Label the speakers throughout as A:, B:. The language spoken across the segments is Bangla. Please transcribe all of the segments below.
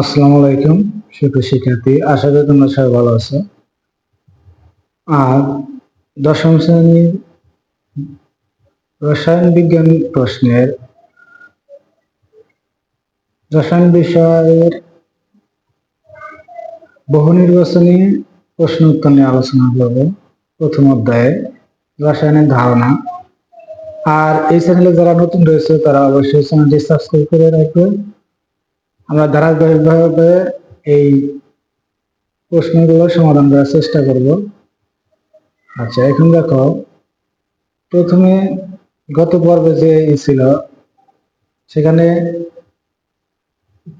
A: আসসালামু আলাইকুম, সুপ্রিয় শিক্ষার্থী। আশা করি তোমরা সবাই ভালো আছো। আর দশম শ্রেণির রসায়ন বিজ্ঞান প্রশ্নের রসায়ন বিষয়ের বহু নির্বাচনী প্রশ্ন উত্তর নিয়ে আলোচনা করব। প্রথম অধ্যায়ে রসায়নের ধারণা। আর এই চ্যানেলে যারা নতুন রয়েছে, তারা অবশ্যই চ্যানেলটি সাবস্ক্রাইব করে রাখবে। আমরা ধারাবাহিকভাবে এই প্রশ্নগুলো সমাধান করার চেষ্টা করব। আচ্ছা এখন দেখো, প্রথমে গত পর্বে যে ছিল, সেখানে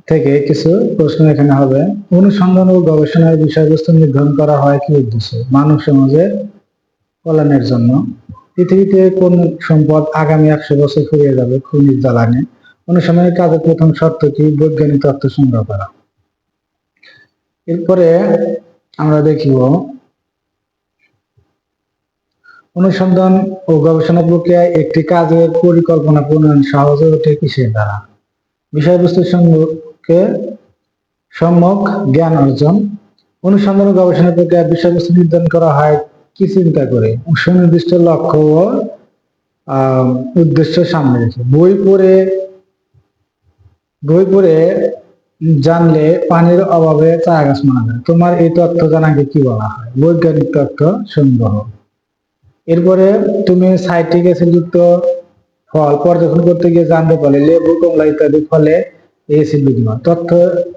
A: থেকে কিছু প্রশ্ন এখানে হবে। অনুসন্ধান ও গবেষণার বিষয়বস্তু নির্ধারণ করা হয় কি উদ্দেশ্যে? মানব সমাজের কল্যাণের জন্য। পৃথিবীতে কোন সম্পদ আগামী একশো বছর ফুরিয়ে যাবে খনিজ জ্বালানি অনুসন্ধানের কাজের প্রথম শর্ত কি? বৈজ্ঞানিক তথ্য সংগ্রহ করা। এরপরে আমরা দেখিব অনুসন্ধান ও গবেষণা প্রক্রিয়ায় একটি কাজের পরিকল্পনা প্রণয়ন সহজে ওঠে কিসের দ্বারা? বিষয়বস্তু সম্পর্কে সম্যক জ্ঞান অর্জন। অনুসন্ধান ও গবেষণা প্রক্রিয়ায় বিষয়বস্তু নির্ধারণ করা হয় কি চিন্তা করে? সুনির্দিষ্ট লক্ষ্য ও উদ্দেশ্য সামনে রেখে। বই পড়ে বই পড়ে জানলে পানির অভাবে চা গাছ মারা যায়। তোমার এই তথ্য জানাকে কি বলা হয়? বৈজ্ঞানিক তথ্য সংগ্রহ। এরপরে তুমি সাইট্রিক অ্যাসিডযুক্ত ফল পর্যবেক্ষণ করতে গিয়ে জানতে পারলে লেবু, কমলা ইত্যাদি ফলে এই অ্যাসিড বিদ্যমান। তথ্য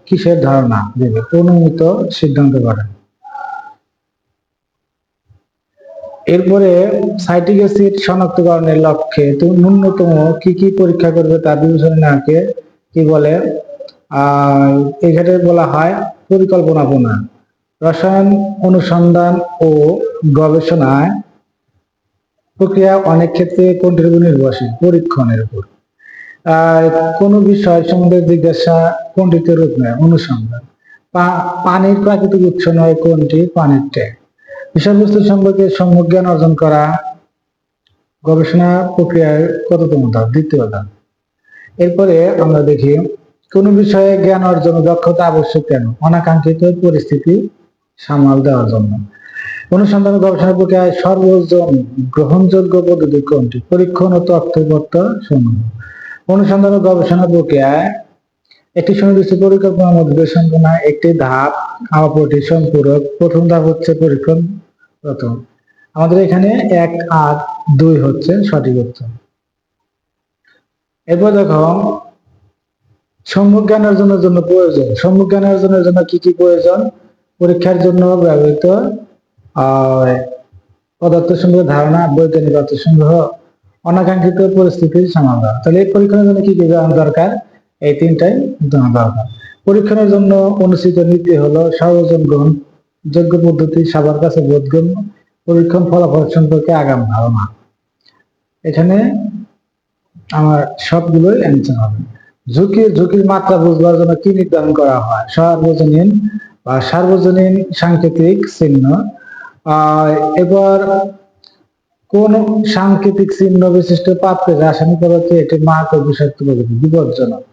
A: কিসের ধারণা দেবে? অনুমিত সিদ্ধান্ত করে এরপরে সাইট্রিক অ্যাসিড শনাক্তকরণের লক্ষ্যে তুমি ন্যূনতম কি কি পরীক্ষা করবে তার বিবেচনা নাকে কি বলে এখানে বলা হয় পরিকল্পনা প্রণয়ন রসায়ন অনুসন্ধান ও গবেষণায় প্রক্রিয়া অনেক ক্ষেত্রে কোনটির উপর নির্ভরশীল, পরীক্ষণের উপর। কোন বিষয় সম্বন্ধে জিজ্ঞাসা কোনটিতে রূপ নেয়, অনুসন্ধান। পানির প্রাকৃতিক উৎস নয়, কোনটি? পানির ট্যাগ। বিষয়বস্তু সম্পর্কে সম্যক জ্ঞান অর্জন করা গবেষণা প্রক্রিয়ার কততম ধাপ? দ্বিতীয় ধাপ। এরপরে আমরা দেখি, কোন বিষয়ে জ্ঞান অর্জন দক্ষতা আবশ্যক কেন? অনাকাঙ্ক্ষিত পরিস্থিতি সামাল দেওয়ার জন্য। অনুসন্ধান গবেষণা প্রক্রিয়ায় সর্বজন গ্রহণযোগ্য পদ্ধতি কোনটি পরীক্ষণ ও তথ্যপত্র সমূহ। অনুসন্ধান ও গবেষণা প্রক্রিয়ায় একটি সুনির্দিষ্ট পরিকল্পনার মধ্যে সম্পূর্ণ একটি ধাপ অপরটি সম্পূরক, প্রথম ধাপ হচ্ছে পরীক্ষণ প্রথম। আমাদের এখানে এক, আট, দুই হচ্ছে সঠিক উত্তর। এরপর দেখো, সম্মুখ জ্ঞান অর্জনের জন্য প্রয়োজন। সম্মুখ জ্ঞান অর্জনের জন্য কি কি প্রয়োজন? পরীক্ষার জন্য ব্যবহৃত পদার্থ সংগ্রহ ধারণা, বৈজ্ঞানিক তথ্য সংগ্রহ অনাকাঙ্ক্ষিত পরিস্থিতির সমাধান। তাহলে এই পরীক্ষণের জন্য কি কি জানা দরকার? এই তিনটাই জানা দরকার। পরীক্ষণের জন্য অনুষ্ঠিত নীতি হলো সর্বজন গ্রহণ, যোগ্য পদ্ধতি, সবার কাছে বোধগম্য, পরীক্ষণ ফলাফল সম্পর্কে আগাম ধারণা। এখানে আমার সবগুলোই অ্যান্সার হবে। ঝুঁকি, ঝুঁকির মাত্রা বুঝবার জন্য কি নির্ধারণ করা হয়? সার্বজনীন বা সার্বজনীন সাংকেতিক চিহ্ন। এবার কোন সাংকেতিক চিহ্ন বিশিষ্ট পাত্রে রাসায়নিক পদার্থে একটি মারাত্মক বিষাক্ত পদার্থ, বিপজ্জনক।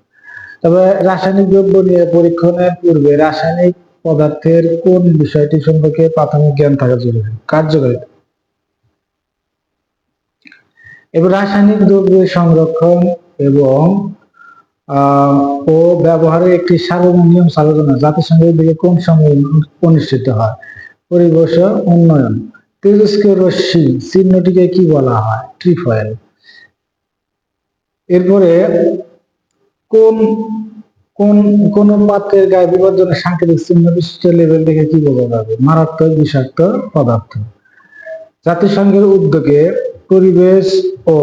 A: তবে রাসায়নিক দ্রব্য নিয়ে পরীক্ষণের পূর্বে রাসায়নিক পদার্থের কোন বিষয়টি সম্পর্কে প্রাথমিক জ্ঞান থাকা জরুরি কার্যকারিতা এবার রাসায়নিক দ্রব্যের সংরক্ষণ এবং ও ব্যবহারের একটি সার্বজনীন নিয়ম সার্বজনীন, জাতিসংঘের দিকে কোন সময় অনুষ্ঠিত হয়? পরিবেশ উন্নয়ন। তেজস্ক্রিয় রশ্মি চিহ্নটিকে কি বলা হয়? ট্রিফয়েল এরপরে, কোন কোন কোন পাত্রের গায়ে বিপজ্জনক সাংকেতিক চিহ্ন বিশিষ্ট লেভেল দেখে কি বলা যাবে? মারাত্মক বিষাক্ত পদার্থ। জাতিসংঘের উদ্যোগে পরিবেশ ও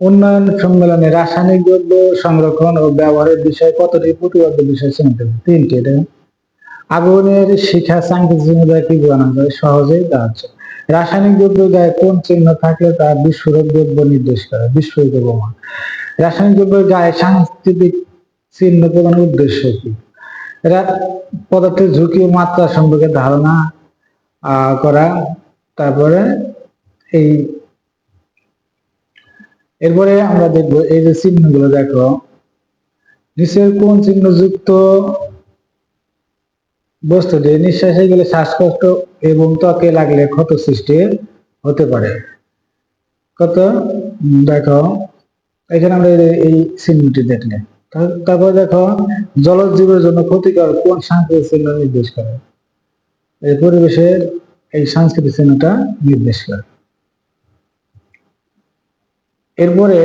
A: উন্নয়ন সম্মেলনে রাসায়নিক দ্রব্য সংরক্ষণ ও ব্যবহারের বিষয়ে কতটি প্রতিবদ্ধ বিষয় চিহ্নিত? হবে? তিনটি, এটা আগুনের শিখা সাংকেতিক বোঝানো যায়? সহজেই রাসায়নিক দ্রব্য গায়ে কোন চিহ্ন থাকলে তা বিস্ফোরক দ্রব্য নির্দেশ করে? বিস্ফোরিত বোমা। রাসায়নিক দ্রব্যের গায়ে সাংস্কৃতিক চিহ্ন প্রদানের উদ্দেশ্য কি? পদার্থের ঝুঁকি ও মাত্রা সম্পর্কে ধারণা করা। তারপরে এই এরপরে আমরা দেখব, এই যে চিহ্নগুলো দেখো। নিচের কোন চিহ্ন যুক্ত বস্তুটি? নিঃশ্বাসে গেলে শ্বাসকষ্ট এবং ত্বকে লাগলে ক্ষত সৃষ্টি হতে পারে। কত? দেখো, এখানে আমরা এই- চিহ্নটি দেখলে। তার- তারপর দেখো, জলজ জীবের জন্য ক্ষতিকর কোন সাংস্কৃতিক চিহ্ন নির্দেশ করে? এই পরিবেশের এই সাংস্কৃতিক চিহ্নটা নির্দেশ করে। এরপরে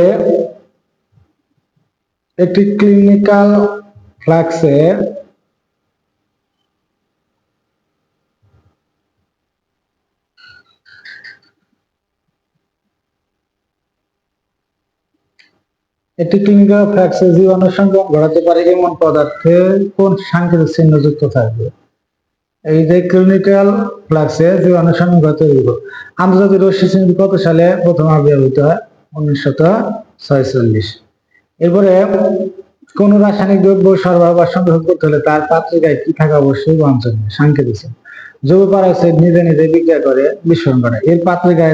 A: একটি ক্লিনিক্যাল ফ্লাক্সে একটি ক্লিনিক্যাল ফ্লাক্সে জীবাণু সংক্রমণ ঘটাতে পারে এমন পদার্থে কোন সাংকেতিক চিহ্ন যুক্ত থাকবে? এই যে ক্লিনিক্যাল ফ্লাক্সে জীবাণু সংক্রমণ ঘটাতে আন্তর্জাতিক রশ্মি কত সালে প্রথম আবির্ভূত হয়? উনিশশত ছয়চল্লিশ। এরপরে কোন রাসায়নিক দ্রব্য সরবরাহ বা সংগ্রহ করতে হলে তার কি থাকা অবশ্যই বাঞ্ছনীয়? সাংকেতিক নিজে নিজে বিক্রিয়া করে বিস্ফোরণ করে এর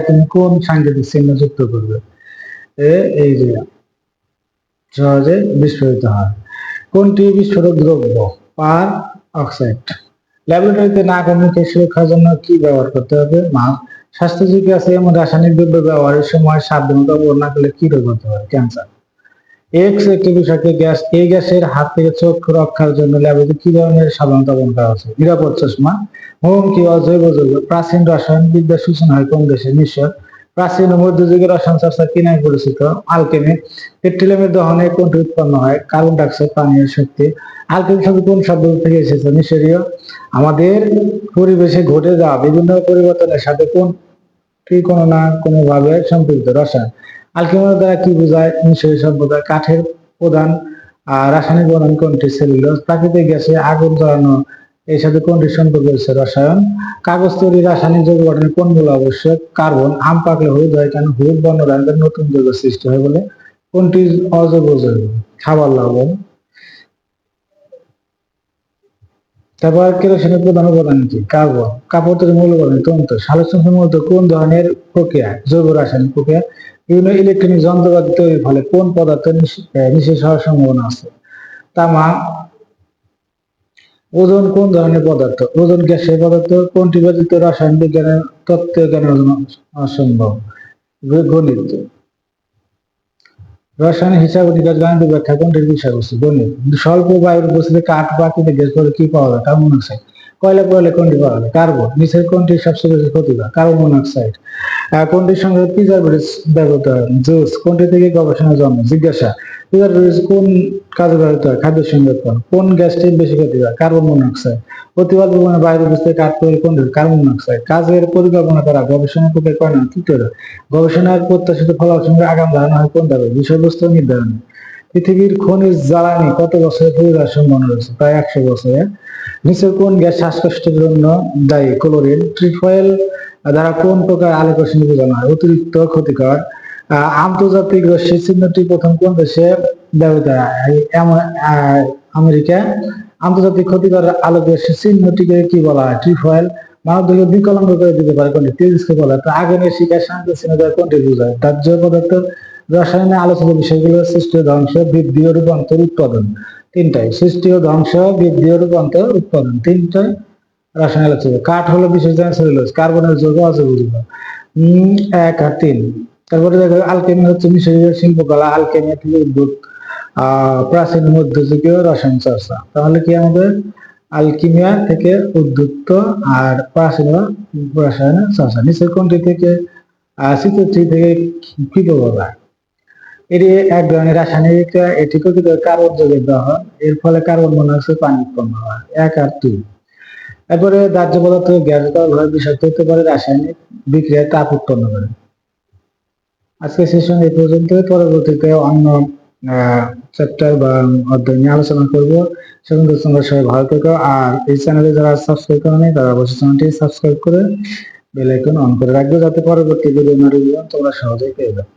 A: তুমি কোন সাংকেতিক চিহ্ন যুক্ত করবে? এই যে, সহজে বিস্ফোরিত হয়। কোনটি বিস্ফোরক দ্রব্য? Peroxide. ল্যাবরেটরিতে নাক ও সুরক্ষার জন্য কি ব্যবহার করতে হবে? মাস্ক স্বাস্থ্য ঝুঁকি আছে এমন রাসায়নিক দ্রব্য ব্যবহারের সময় সাবধানতা অবলম্বন না করলে কি রোগ হতে পারে? ক্যান্সার। এক্স একটি বিষাক্ত গ্যাস, এই গ্যাসের হাত থেকে চোখ রক্ষার জন্য ল্যাবে কি ধরনের সাবধানতা অবলম্বন করা হচ্ছে? নিরাপদ চশমা হোম কি অজৈব যৌগ প্রাচীন রসায়ন বিদ্যার সূচনা হয় কোন দেশে? মিশর। প্রাচীন ও মধ্যযুগের রসায়ন চর্চা কি নামে পরিচিত? আলকেমি। পেট্রোলিয়ামের দহনে কোনটি উৎপন্ন হয়? কার্বন ডাইঅক্সাইড পানীয় শক্তি। আলকেমি শব্দ কোন শব্দ থেকে এসেছে? মিশরীয় আমাদের পরিবেশে ঘটে যাওয়া বিভিন্ন পরিবর্তনের সাথে কোনো না কোনো ভাবে সম্পৃক্ত? রসায়ন। আলকেমির দ্বারা কি বোঝায়? মিশরীয় সভ্যতা কাঠের প্রধান আহ, রাসায়নিক বনান কোনটি? সেলুলোজ। প্রাকৃতিক গ্যাসে আগুন জ্বালানো এর সাথে কোনটি সম্পর্ক রয়েছে রসায়ন। কাগজ তৈরি রাসায়নিক যৌগ গঠনে কোনগুলো আবশ্যক কার্বন আম পাকলে হলুদ হয় কেন? হলুদ বর্ণ রান্নার নতুন যৌগ সৃষ্টি হয় বলে। কোনটি অজৈব যৌগ? খাবার লবণ। তারপর কেরোসিনের প্রধান উপাদান কি? কার্বন। কাপড় তৈরি মূল উপাদান তন্তু সালোকসংখ্যা মূলত কোন ধরনের প্রক্রিয়া? জৈব রাসায়নিক প্রক্রিয়া। বিভিন্ন ইলেকট্রনিক যন্ত্রপাতি তৈরির ফলে কোন পদার্থ নিঃশেষ হওয়ার সম্ভাবনা আছে? তামা ওজন কোন ধরনের পদার্থ? ওজন গ্যাসের পদার্থ কোনটি ব্যতীত রসায়ন বিজ্ঞানের তত্ত্ব জ্ঞান অর্জন অসম্ভব। গণিত। রসায়ন হিসাব নিকাশ গাণিতিক ব্যাখ্যা কোনটির বিষয়বস্তু, গণিত। স্বল্প বায়ুর উপস্থিতি কাঠ প্রাকৃতিক গ্যাস বলে কি পাওয়া যায়? কার্বন মনোক্সাইড কয়লা পড়লে কোনটি পাওয়া যায়? কার্বন। নিচের কোনটি সবচেয়ে বেশি ক্ষতিকর কার্বন মনোক্সাইড কোনটির সঙ্গে প্রিজারভেটিভস ব্যবহৃত হয়। জুস। কোনটি থেকে গবেষণা জন্ম। জিজ্ঞাসা। কোন কাজে ব্যবহৃত হয়? খাদ্য কোন গ্যাসটি বেশি ক্ষতিকর কার্বন মনোক্সাইড কাঠ কোনটি কার্বন মনোক্সাইড কাজের পরিকল্পনা করা, গবেষণা না তৃতীয়ত গবেষণার প্রত্যাশিত ফলাফল সঙ্গে আগাম ধারণা হয় কোন ধারণা বিষয়বস্তু নির্ধারণ। পৃথিবীর খনিজ জ্বালানি কত বছরে পরিবার সম্ভাবনা রয়েছে? প্রায় একশো বছরে। নিচের কোন গ্যাস শ্বাসকষ্টের জন্য দায়ী? ক্লোরিন। ট্রিফয়েল দ্বারা কোন প্রকার আলোক রশ্মি বোঝানো হয়? অতিরিক্ত ক্ষতিকর আন্তর্জাতিক রশ্মি চিহ্নটি প্রথম কোন দেশে ব্যবহৃত হয়? আমেরিকা। আন্তর্জাতিক ক্ষতিকর আলোক রশ্মি চিহ্নটিকে কি বলা হয়? ট্রিফয়েল মানব দেহকে বিকলাঙ্গ করে দিতে পারে কোনটি? আগুনের শিকার শান্ত চিহ্ন কোনটি বোঝায়? দাহ্য পদার্থ। রসায়নে আলোচিত বিষয়গুলো সৃষ্টি ধ্বংস, বৃদ্ধি ও রূপান্তর, উৎপাদন। তিনটাই। সৃষ্টি ও ধ্বংস, বৃদ্ধি ও রূপান্তর, উৎপাদন। তিনটাই রাসায়নিক আলোচিত। কাঠ হলো বিশেষ সেলুলোজ। কার্বনের যৌগ অজৈব যৌগ এক আর তিন। তারপরে দেখো আলকেমি হচ্ছে মিশরীয় শিল্পকলা আলকেমি থেকে আহ প্রাচীন, মধ্যযুগীয় রসায়ন চর্চা। তাহলে কি আমাদের আলকিমিয়া থেকে উদ্ভূত আর প্রাচীন রসায়ন চর্চা? নিচের কোনটি থেকে চিত্রটি থেকে কি পাওয়া যায় এটি এক ধরনের রাসায়নিক, এটি প্রকৃত কার্বন যৌগের দহন এর ফলে কার্বন মনোক্সাইড পানি উৎপন্ন হয়, এক আর দুই। এরপরে দাহ্য পদার্থ গ্যাস তরল হয়ে বিষাক্ত হতে পারে, রাসায়নিক বিক্রিয়ায় তাপ উৎপন্ন করে। আজকে সেশন এই পর্যন্ত পরবর্তীতে অন্য চ্যাপ্টার বা অধ্যায় নিয়ে আলোচনা করব। সেখান থেকে তোমরা সবাই ভালো থেকো। আর এই চ্যানেলে যারা সাবস্ক্রাইব করেনি, তারা অবশ্যই চ্যানেলটি সাবস্ক্রাইব করে বেল আইকন অন করে রাখবে যাতে পরবর্তী ভিডিও নোটিফিকেশন তোমরা সহজেই পেয়ে যাও